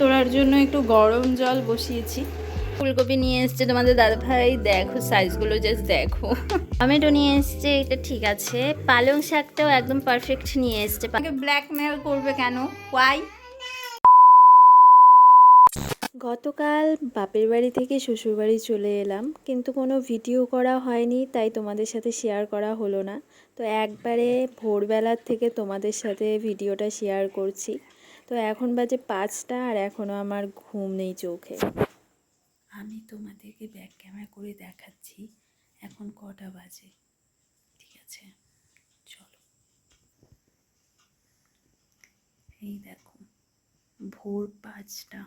তোলার জন্য একটু গরম জল বসিয়েছি। ফুলকপি নিয়ে এসছে তোমাদের দাদা ভাই। দেখো সাইজগুলো জাস্ট দেখো। টমেটো নিয়ে এসছে এটা ঠিক আছে। পালং শাকটাও একদম পারফেক্ট নিয়ে এসছে। ব্ল্যাকমেল করবে কেন? ওয়াই গতকাল বাপের বাড়ি থেকে শ্বশুর বাড়ি চলে এলাম কিন্তু কোনো ভিডিও করা হয়নি তাই তোমাদের সাথে শেয়ার করা হলো না। তো একবারে ভোরবেলার থেকে তোমাদের সাথে ভিডিওটা শেয়ার করছি। তো এখন বাজে পাঁচটা আর এখনও আমার ঘুম নেই চোখে। আমি তোমাদেরকে ব্যাক ক্যামেরা করে দেখাচ্ছি। এখন কটা বাজে? ঠিক আছে, চলো। এই দেখো, ভোর পাঁচটা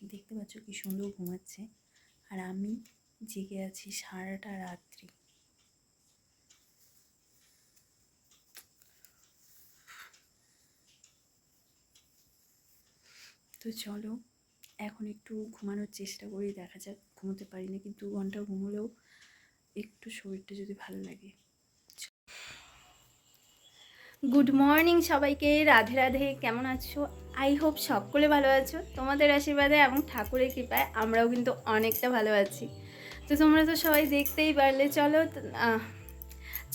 দেখতে পাচ্ছ কি সুন্দর ঘুমাচ্ছে। আর আমি জেগে আছি সারাটা রাত্রি। তো চলো, এখন একটু ঘুমানোর চেষ্টা করি, দেখা যাক ঘুমোতে পারি না কিন্তু ঘণ্টা ঘুমোলেও একটু শরীরটা যদি ভালো লাগে। গুড মর্নিং সবাইকে, রাধে রাধে, কেমন আছো? আই হোপ সকলে ভালো আছো। তোমাদের আশীর্বাদে এবং ঠাকুরের কৃপায় আমরাও কিন্তু অনেকটা ভালো আছি। তো তোমরা তো সবাই দেখতেই পারলে। চলো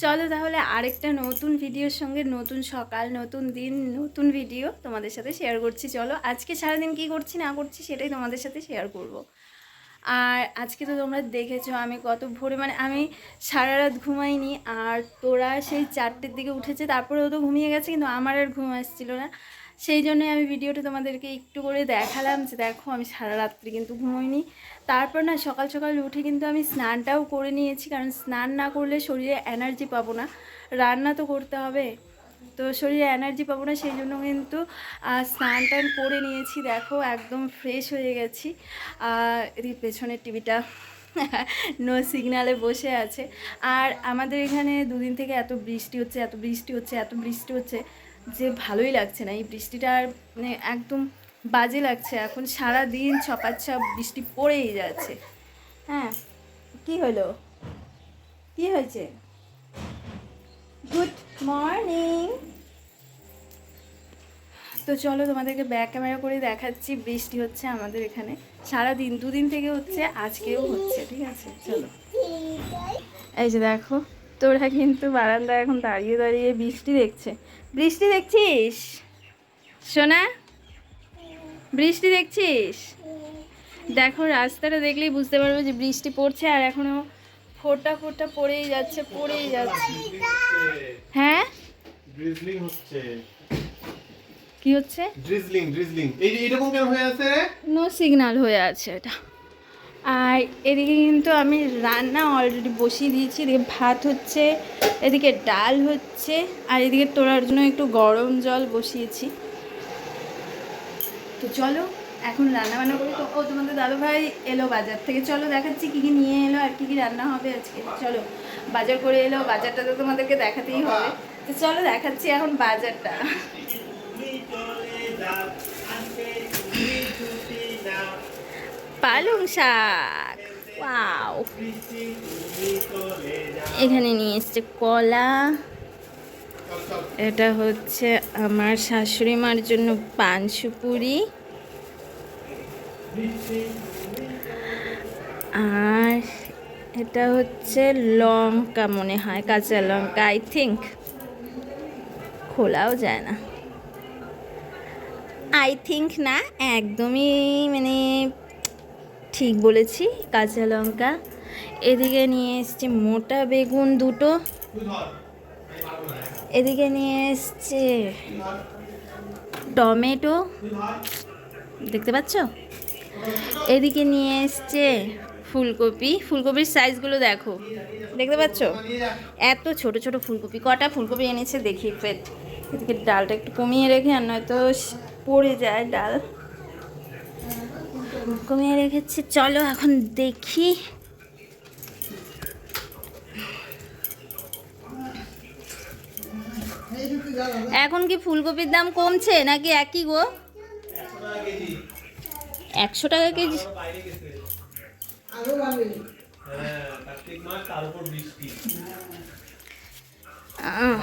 চলো তাহলে আরেকটা নতুন ভিডিওর সঙ্গে নতুন সকাল, নতুন দিন, নতুন ভিডিও তোমাদের সাথে শেয়ার করছি। চলো, আজকে সারাদিন কী করছি, না করছি সেটাই তোমাদের সাথে শেয়ার করব। আর আজকে তো তোমরা দেখেছ, আমি কত ভোরে মানে আমি সারা রাত ঘুমাইনি, আর তোরা সেই চারটের দিকে উঠেছে, তারপরেও তো ঘুমিয়ে গেছে, কিন্তু আমার আর ঘুম আসছিল না। সেই জন্যই আমি ভিডিওটা তোমাদেরকে একটু করে দেখালাম যে দেখো আমি সারা রাত্রি কিন্তু ঘুমোইনি। তারপর না সকাল সকাল উঠে কিন্তু আমি স্নানটাও করে নিয়েছি, কারণ স্নান না করলে শরীরে এনার্জি পাবো না। রান্না তো করতে হবে। তো শরীরে এনার্জি পাবো না, সেই জন্য কিন্তু স্নান টান করে নিয়েছি। দেখো একদম ফ্রেশ হয়ে গেছি। আর এদিকে পেছনের টিভিটা নো সিগনালে বসে আছে। আর আমাদের এখানে দুদিন থেকে এত বৃষ্টি হচ্ছে, এত বৃষ্টি হচ্ছে, এত বৃষ্টি হচ্ছে। যে ভালোই লাগছে না। এই বৃষ্টিটা আর মানে একদম বাজে লাগছে। এখন সারা দিন ছপাচ্ছপ বৃষ্টি পড়েই যাচ্ছে। হ্যাঁ কি হলো? কি হয়েছে? গুড মর্নিং তো চলো তোমাদেরকে ব্যাক ক্যামেরা করে দেখাচ্ছি। বৃষ্টি হচ্ছে আমাদের এখানে। সারা দিন দুদিন থেকে হচ্ছে, আজকেও হচ্ছে। ঠিক আছে, চলো। এই যে দেখো। তোরা কিন্তু বারান্দা এখন দাঁড়িয়ে দাঁড়িয়ে বৃষ্টি দেখছে। বৃষ্টি দেখছিস? সোনা? বৃষ্টি দেখছিস? দেখো রাস্তাটা দেখলেই বুঝতে পারবে যে বৃষ্টি পড়ছে আর এখনও ফোটা ফোটা পড়েই যাচ্ছে পড়েই যাচ্ছে। হ্যাঁ? ড্রিজলিং হচ্ছে। কি হচ্ছে? ড্রিজলিং ড্রিজলিং এই এরকম কেন হয়ে আছে নো সিগনাল হয়ে আছে এটা। আর এদিকে কিন্তু আমি রান্না অলরেডি বসিয়ে দিয়েছি। এদিকে ভাত হচ্ছে, এদিকে ডাল হচ্ছে, আর এদিকে তোলার জন্য একটু গরম জল বসিয়েছি। তো চলো, এখন রান্না বান্না করি ও তোমাদের দাদু ভাই এলো বাজার থেকে। চলো দেখাচ্ছি কী কী নিয়ে এলো আর কী কী রান্না হবে আজকে। চলো, বাজার করে এলো, বাজারটা তো তোমাদেরকে দেখাতেই হবে। তো চলো দেখাচ্ছি এখন বাজারটা। পালং শাক। ওয়াও। এখানে নিয়ে এসছে কলা। এটা হচ্ছে আমার শাশুড়ি মার জন্য পান সুপুরি। আর এটা হচ্ছে লঙ্কা মনে হয়, কাঁচা লঙ্কা আই থিঙ্ক খোলাও যায় না। আই থিঙ্ক না, একদমই মানে ঠিক বলেছি, কাঁচা লঙ্কা। এদিকে নিয়ে এসছে মোটা বেগুন দুটো। এদিকে নিয়ে এসছে টমেটো। দেখতে পাচ্ছ? এদিকে নিয়ে এসছে ফুলকপি। ফুলকপির সাইজগুলো দেখো। দেখতে পাচ্ছ? এত ছোট ছোট ফুলকপি, কটা ফুলকপি এনেছে দেখি ফেট এদিকে ডালটা একটু কমিয়ে রেখে আর নয়তো পড়ে যায় ডাল। কমিয়ে রেখেছি। চলো এখন দেখি। এখন কি ফুলকপির দাম কমছে নাকি একই গো? একশো টাকা কেজি। হ্যাঁ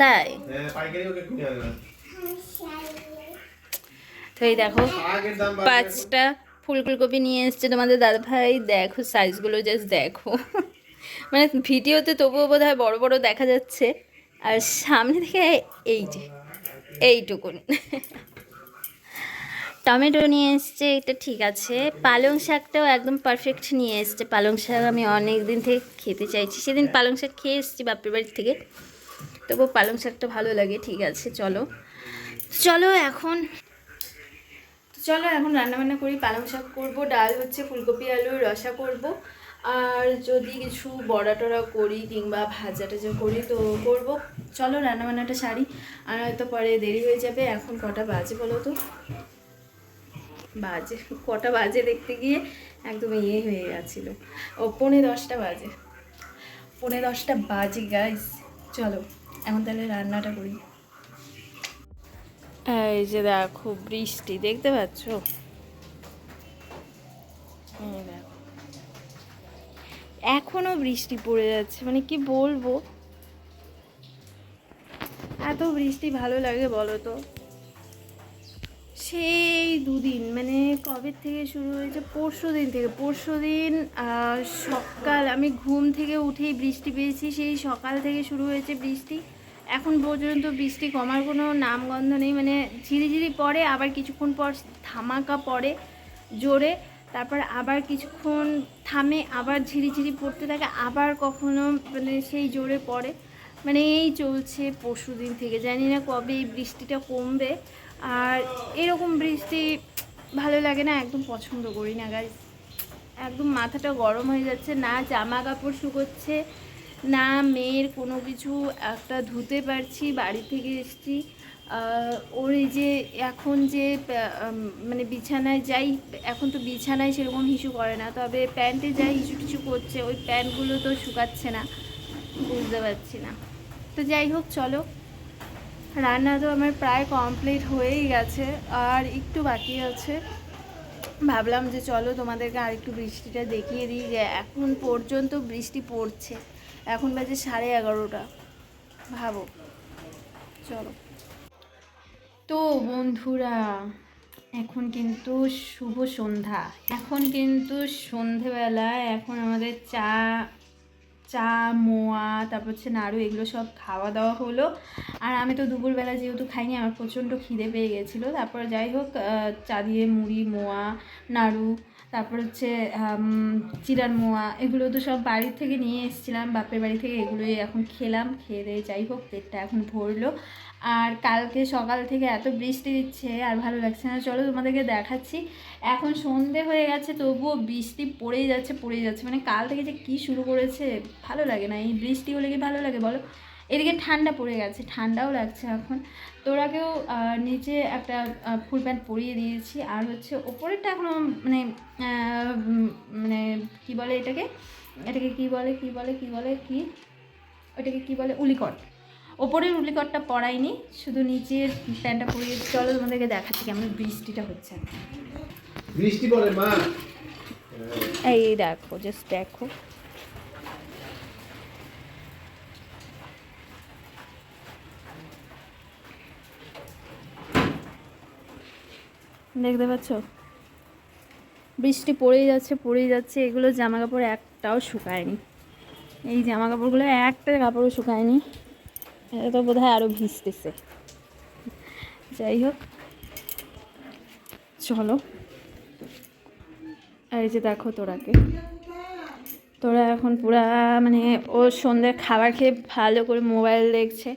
তাই হ্যাঁ পাইকারি ওকে কিনে আনলাম তো এই দেখো। পাঁচটা ফুলকপি নিয়ে এসছে তোমাদের দাদা ভাই। দেখো সাইজগুলো জাস্ট দেখো। মানে ভিডিওতে তবুও বোধ হয় বড়ো বড়ো দেখা যাচ্ছে। আর সামনে থেকে এই যে, এইটুকুন। টমেটো নিয়ে এসছে, এটা ঠিক আছে। পালং শাকটাও একদম পারফেক্ট নিয়ে এসছে। পালং শাক আমি অনেক দিন থেকে খেতে চাইছি। সেদিন পালং শাক খেয়ে এসেছি বাপের বাড়ির থেকে। তবু পালং শাকটা ভালো লাগে, ঠিক আছে, চলো। চলো এখন চলো এখন রান্নাবান্না করি, পালং শাক করব, ডাল হচ্ছে ফুলকপি আলুর রসা করব। আর যদি কিছু বড়া টড়া করি কিংবা ভাজা টাজা করি তো করব। চলো রান্নাবান্নাটা সারি, আর হয়তো পরে দেরি হয়ে যাবে, এখন কটা বাজে বলো তো? বাজে, কটা বাজে দেখতে গিয়ে একদম ইয়ে হয়ে গেছিল। ও, পৌনে দশটা বাজে। পৌনে দশটা বাজে গাইস চলো, এখন তাহলে রান্নাটা করি। এই যে দেখো, বৃষ্টি, দেখতে পাচ্ছ? এই দেখো। এখনও বৃষ্টি পড়ে যাচ্ছে মানে কি বলব? এত বৃষ্টি ভালো লাগে বলো তো। সেই দুদিন মানে কবে থেকে শুরু হয়েছে? পরশু দিন থেকে। পরশু দিন সকাল, আমি ঘুম থেকে উঠেই বৃষ্টি পেয়েছি, সেই সকাল থেকে শুরু হয়েছে বৃষ্টি। এখন পর্যন্ত বৃষ্টি কমার কোনো নামগন্ধ নেই মানে ঝিরিঝিরি পড়ে, আবার কিছুক্ষণ পর ধামাকা পড়ে জোরে, তারপর আবার কিছুক্ষণ থামে, আবার ঝিরিঝিরি পড়তে থাকে, আবার কখনো মানে সেই জোরে পড়ে। মানে এই চলছে পরশু দিন থেকে, জানি না কবে এই বৃষ্টিটা কমবে। আর এরকম বৃষ্টি ভালো লাগে না, একদম পছন্দ করি না গাছ একদম মাথাটা গরম হয়ে যাচ্ছে, না জামা কাপড় শুকোচ্ছে না, মেয়ের কোনো কিছু একটা ধুতে পারছি, বাড়ি থেকে এসছি। ওর এই যে এখন যে মানে বিছানায় যাই, এখন তো বিছানায় সেরকম হিসু করে না, তবে প্যান্টে যাই, হিসু টিসু করছে, ওই প্যান্টগুলো তো শুকাচ্ছে না, বুঝতে পারছি না। তো যাই হোক, চলো। রান্না তো আমার প্রায় কমপ্লিট হয়েই গেছে, আর একটু বাকি আছে। ভাবলাম যে চলো তোমাদেরকে আর একটু বৃষ্টিটা দেখিয়ে দিই, যে এখন পর্যন্ত বৃষ্টি পড়ছে। এখন বাজে সাড়ে এগারোটা। ভাবো। চলো। তো বন্ধুরা, এখন কিন্তু শুভ সন্ধ্যা। এখন কিন্তু সন্ধেবেলা, এখন আমাদের চা চা, মোয়া, তারপর হচ্ছে নাড়ু, এগুলো সব খাওয়া দাওয়া হলো। আর আমি তো দুপুরবেলা যেহেতু খাইনি, আমার প্রচণ্ড খিদে পেয়ে গেছিল। তারপর যাই হোক চা দিয়ে মুড়ি, মোয়া, নাড়ু তারপর হচ্ছে চিরার মোয়া, এগুলো তো সব বাড়ির থেকে নিয়ে এসেছিলাম, বাপের বাড়ি থেকে এগুলোই এখন খেলাম, খেয়ে দিয়ে যাই হোক, পেটটা এখন ভরলো। আর কালকে সকাল থেকে এত বৃষ্টি দিচ্ছে, আর ভালো লাগছে না। চলো তোমাদেরকে দেখাচ্ছি। এখন সন্ধে হয়ে গেছে, তবুও বৃষ্টি পড়েই যাচ্ছে পড়েই যাচ্ছে। মানে কাল থেকে যে কী শুরু করেছে, ভালো লাগে না। এই বৃষ্টি হলে কি ভালো লাগে বলো? এদিকে ঠান্ডা পড়ে গেছে ঠান্ডাও লাগছে এখন। তোরাকেও নিচে একটা ফুল প্যান্ট পরিয়ে দিয়েছি। আর হচ্ছে ওপরেরটা এখনও মানে মানে কি বলে এটাকে? এটাকে কি বলে কি বলে কি বলে কি? ওটাকে কি বলে? উলিকট। ওপরের উলিকটটা পরাইনি শুধু নিচের প্যান্টটা পরিয়ে চলো তোমাদেরকে দেখাচ্ছি কেমন বৃষ্টিটা হচ্ছে। বৃষ্টি পড়ে মা। এই দেখো জাস্ট দেখো। দেখতে পাচ্ছ? বৃষ্টি পড়েই যাচ্ছে পড়েই যাচ্ছে। এগুলো জামা কাপড় একটাও শুকায়নি। এই জামা কাপড়গুলো একটা কাপড়ও শুকায়নি। এটা তো বোধ হয় আরও ভিজতেছে। যাই হোক, চলো। এই যে দেখো তোরাকে। তোরা এখন পুরা মানে ও সন্ধ্যের খাবার খেয়ে ভালো করে মোবাইল দেখছে।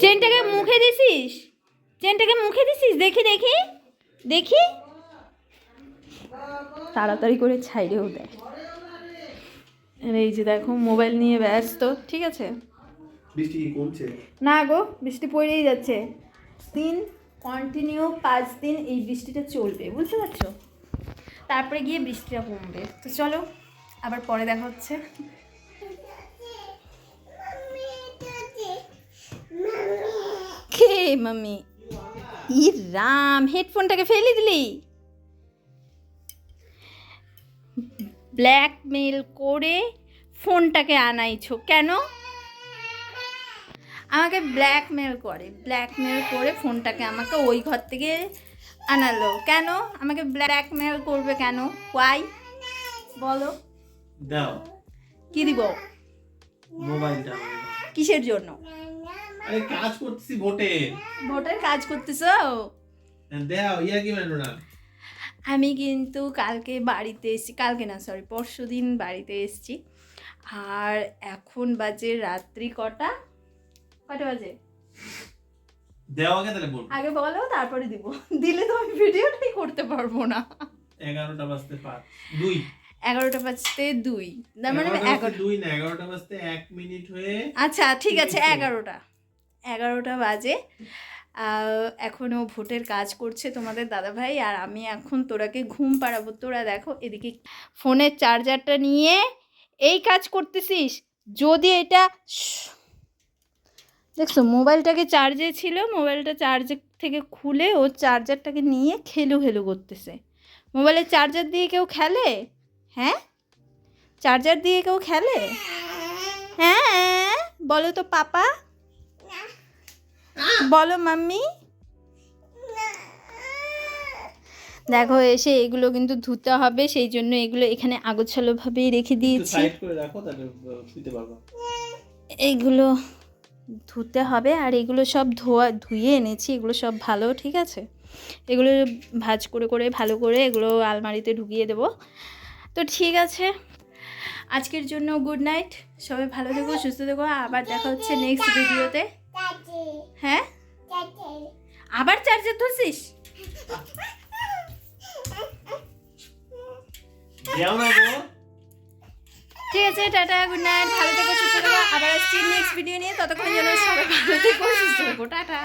চেনটাকে মুখে দিছিস? চেনটাকে মুখে দিছিস? দেখি দেখি। দেখি। তাড়াতাড়ি করে ছাইড়েও দেয়। আর এই যে দেখো মোবাইল নিয়ে ব্যস্ত ঠিক আছে? বৃষ্টি কি কমছে? না গো বৃষ্টি পড়েই যাচ্ছে। দিন কন্টিনিউ পাঁচ দিন এই বৃষ্টিটা চলবে বুঝতে পারছ? তারপরে গিয়ে বৃষ্টিটা কমবে। তো চলো আবার পরে দেখা হচ্ছে। কি মাম্মি। ই রাম হেডফোনটাকে ফেলে দিলি? ব্ল্যাকমেল করে ফোনটাকে আনাইছো কেন? আমাকে ব্ল্যাকমেল করে ব্ল্যাকমেল করে ফোনটাকে আমাকে ওই ঘর থেকে আনালো। কেন? আমাকে ব্ল্যাকমেল করবে কেন? ওয়াই বলো। দাও। কি দিব? মোবাইলটা কিসের জন্য? আরে কাজ করতেছি ভোটে। ভোটের কাজ করতেছো? দাও ইয়া কি মেনো না? আমি কিন্তু কালকে বাড়িতে এসেছি কালকে না সরি পরশু দিন বাড়িতে এসেছি। আর এখন বাজে রাত্রি কটা? কটা বাজে? দেও আগে তাহলে বল আগে বলো তারপরে দিব। দিলে তো আমি ভিডিওটাই করতে পারব না। এগারোটা বাজতে পাঁচ দুই। এগারোটা বাজতে দুই। তার মানে এগারো দুই না এগারোটা বাজতে এক মিনিট হয়ে আচ্ছা ঠিক আছে। এগারোটা। এগারোটা বাজে। এখনও ভোটের কাজ করছে তোমাদের দাদাভাই আর আমি এখন তোরাকে ঘুম পাড়াবো। তোরা দেখো এদিকে ফোনের চার্জারটা নিয়ে এই কাজ করতেছিস? যদি এটা দেখছ, মোবাইলটাকে চার্জে ছিল, মোবাইলটা চার্জে থেকে খুলে ও চার্জারটাকে নিয়ে খেলু খেলু করতেছে। মোবাইলের চার্জার দিয়ে কেউ খেলে? হ্যাঁ? চার্জার দিয়ে কেউ খেলে? হ্যাঁ? বলো তো পাপা। বলো মাম্মি। দেখো এসে এগুলো কিন্তু ধুতে হবে সেই জন্য এগুলো এখানে আগোছালোভাবেই রেখে দিয়েছি। এইগুলো ধুতে হবে আর এগুলো সব ধোয়া ধুয়ে এনেছি এগুলো সব ভালো ঠিক আছে? এগুলো ভাজ করে করে ভালো করে এগুলো আলমারিতে ঢুকিয়ে দেবো। তো ঠিক আছে আজকের জন্য গুড নাইট সবাই ভালো থেকো সুস্থ থেকো আবার দেখা হচ্ছে নেক্সট ভিডিওতে হ্যাঁ? আবার চার্জার ধরছিস? ঠিক আছে টাটা গুড নাইট ভালো থেকো সুস্থ থেকো। আবার আসছি নেক্সট ভিডিও নিয়ে। ততক্ষণ যেন সবাই ভালো থেকো সুস্থ থেকো। টাটা।